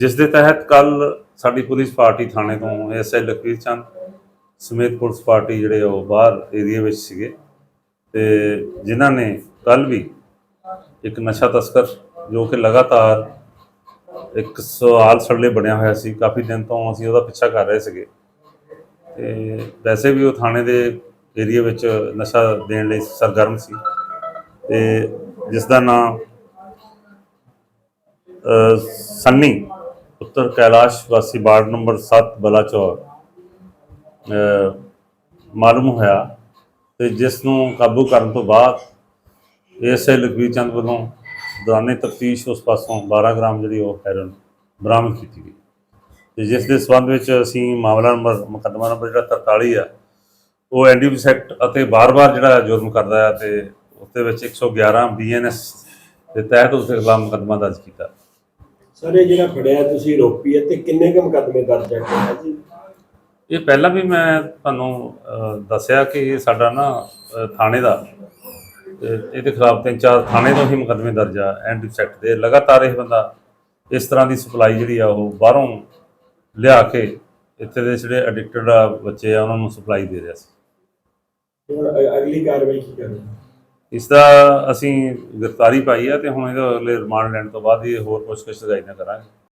ਜਿਸ ਦੇ ਤਹਿਤ ਕੱਲ ਸਾਡੀ ਪੁਲਿਸ ਪਾਰਟੀ ਥਾਣੇ ਤੋਂ ਐਸਆਈ ਲਖਵੀਰ ਚੰਦ ਸਮੇਤ ਪੁਲਿਸ ਪਾਰਟੀ ਜਿਹੜੇ ਉਹ ਬਾਹਰ ਏਰੀਆ ਵਿੱਚ ਸੀਗੇ ਤੇ ਜਿਨ੍ਹਾਂ ਨੇ ਕੱਲ ਵੀ ਇੱਕ ਨਸ਼ਾ ਤਸਕਰ ਜੋ ਕਿ ਲਗਾਤਾਰ ਇੱਕ ਸਵਾਲ ਸੜਲੇ ਬਣਿਆ ਹੋਇਆ ਸੀ, ਕਾਫੀ ਦਿਨ ਤੋਂ ਅਸੀਂ ਉਹਦਾ ਪਿੱਛਾ ਕਰ ਰਹੇ ਸੀਗੇ। ਤੇ ਵੈਸੇ ਵੀ ਉਹ ਥਾਣੇ ਦੇ ਏਰੀਆ ਵਿੱਚ ਨਸ਼ਾ ਦੇਣ ਲਈ ਸਰਗਰਮ ਸੀ। ਤੇ ਜਿਸ ਦਾ ਨਾਮ ਸੰਨੀ ਉੱਤਰ ਕੈਲਾਸ਼ ਵਾਸੀ ਵਾਰਡ ਨੰਬਰ 7 ਬਲਾਚੌਰ ਮਾਲੂਮ ਹੋਇਆ ਤੇ ਜਿਸ ਨੂੰ ਕਾਬੂ ਕਰਨ ਤੋਂ ਬਾਅਦ ਐਸਆਈ ਲਖਵੀਰ ਚੰਦ ਵੱਲੋਂ ਦੌਰਾਨੇ ਤਫਤੀਸ਼ ਉਸ ਪਾਸੋਂ 12 ਗ੍ਰਾਮ ਜਿਹੜੀ ਉਹ ਹੈਰੋਇਨ ਬਰਾਮਦ ਕੀਤੀ ਗਈ। ਤੇ ਜਿਸ ਦੇ ਸਬੰਧ ਵਿੱਚ ਅਸੀਂ ਮਾਮਲਾ ਨੰਬਰ, ਮੁਕੱਦਮਾ ਨੰਬਰ ਜਿਹੜਾ 43 ਆ, ਉਹ ਐਨਡੀਪੀਐਸ ਐਕਟ ਅਤੇ ਬਾਰ-ਬਾਰ ਜਿਹੜਾ ਜੁਰਮ ਕਰਦਾ ਹੈ ਤੇ ਉਸਦੇ ਵਿੱਚ 111 ਬੀਐਨਐਸ ਦੇ ਤਹਿਤ ਉਸ ਦੇ ਖਿਲਾਫ ਮੁਕੱਦਮਾ ਦਰਜ ਕੀਤਾ। ਸਰ ਜਿਹੜਾ ਫੜਿਆ ਤੁਸੀਂ ਰੋਪੀ ਹੈ ਤੇ ਕਿੰਨੇ ਕੁ ਮੁਕੱਦਮੇ ਦਰਜ ਹੈ ਜੀ? ਇਹ ਪਹਿਲਾਂ ਵੀ ਮੈਂ ਤੁਹਾਨੂੰ ਅਹ, ਦੱਸਿਆ ਕਿ ਇਹ ਸਾਡਾ ਨਾ ਅਹ, ਥਾਣੇ ਦਾ ਇਹਦੇ ਖਿਲਾਫ ਤਿੰਨ ਚਾਰ ਥਾਣੇ ਤੋਂ ਹੀ ਮੁਕੱਦਮੇ ਦਰਜ ਆ ਐਨਡੀਪੀਐਸ ਐਕਟ ਦੇ ਲਗਾਤਾਰ ਇਹ ਬੰਦਾ ਇਸ ਤਰ੍ਹਾਂ ਦੀ ਸਪਲਾਈ ਜਿਹੜੀ ਆ ਉਹ ਬਾਹਰੋਂ ਲਿਆ ਕੇ ਇੱਥੇ ਦੇ ਜਿਹੜੇ ਐਡਿਕਟਡ ਬੱਚੇ ਆ ਉਹਨਾਂ ਨੂੰ ਸਪਲਾਈ ਦੇ ਰਿਹਾ ਸੀ। ਹੁਣ ਅ- ਅਗਲੀ ਕਾਰਵਾਈ ਕੀ ਕਰਨੀ? ਇਸ ਦਾ ਅਸੀਂ ਗ੍ਰਿਫਤਾਰੀ ਪਾਈ ਆ ਤੇ ਹੁਣ ਇਹਦਾ ਅਗਲੇ ਰਿਮਾਂਡ ਲੈਣ ਤੋਂ ਬਾਅਦ ਇਹ ਹੋਰ ਪੁੱਛਗਿੱਛ ਜਾਰੀ ਕਰਾਂਗੇ।